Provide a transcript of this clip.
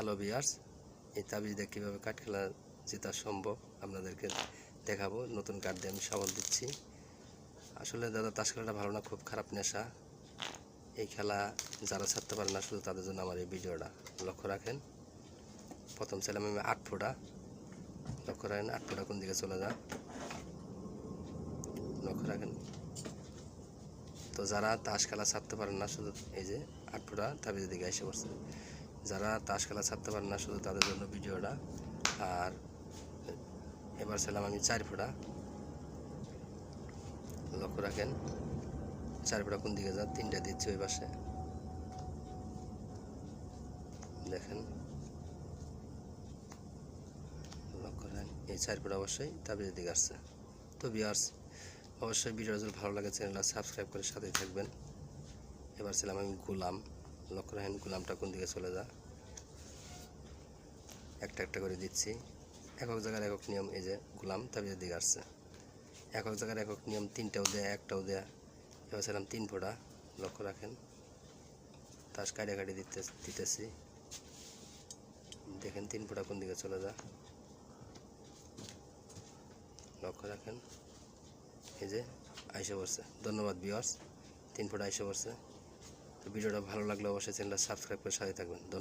Hello বিয়ার্স এই তাবিজ দিয়ে কীভাবে কাঠ খেলা জেতা সম্ভব আপনাদেরকে দেখাবো। নতুন কাঠ দিয়ে আমি সবল দিচ্ছি। আসলে দাদা, তাস খেলাটা ভালো না, খুব খারাপ নেশা। এই খেলা যারা ছাড়তে পারে না, শুধু তাদের জন্য আমার এই ভিডিওটা। লক্ষ্য রাখেন, প্রথম ছিলাম আমি আট ফোঁটা। লক্ষ্য রাখেন, আট ফোঁটা কোন দিকে চলে যান লক্ষ্য রাখেন। তো যারা তাস খেলা ছাড়তে পারেন না, শুধু এই যে আট ফোঁটা তাবিজের দিকে এসে পড়ছে। যারা তাস খেলা ছাড়তে পারেন না শুধু তাদের জন্য ভিডিওটা, আর এবার ছিলাম আমি চার ফোঁটা লক্ষ্য রাখেন চার ফোঁটা কোন দিকে যা তিনটা দিচ্ছি ওই পাশে। দেখেন। লক্ষ্য রাখেন, এই চার ফোঁটা অবশ্যই তাবিজের দিকে আসছে। তো বিয়ার্স অবশ্যই ভিডিও যদি ভালো লাগে চ্যানেলটা সাবস্ক্রাইব করে সাথেই থাকবেন। এবার ছিলাম আমি গোলাম। লক্ষ্য রাখেন গোলামটা কোন দিকে চলে যা একটা একটা করে দিচ্ছি। একক জায়গার একক নিয়ম এই যে গোলাম তাবিজের দিকে আসছে। একক জায়গার একক নিয়ম তিনটাও দেয়া, একটাও দেয়া। এবার ছিলাম তিন ফোঁটা লক্ষ্য রাখেন। তাস কাটিয়ে কাটিয়ে দিতে দিতেছি। দেখেন তিন ফোঁটা কোন দিকে চলে যা লক্ষ্য রাখেন। এই যে আইসে পড়ছে। ধন্যবাদ বিয়ার্স তিন ফোঁটা আইসে পড়ছে। তো ভিডিওটা ভালো লাগলে অবশ্যই চ্যানেলটা সাবস্ক্রাইব করে সাথে থাকবেন।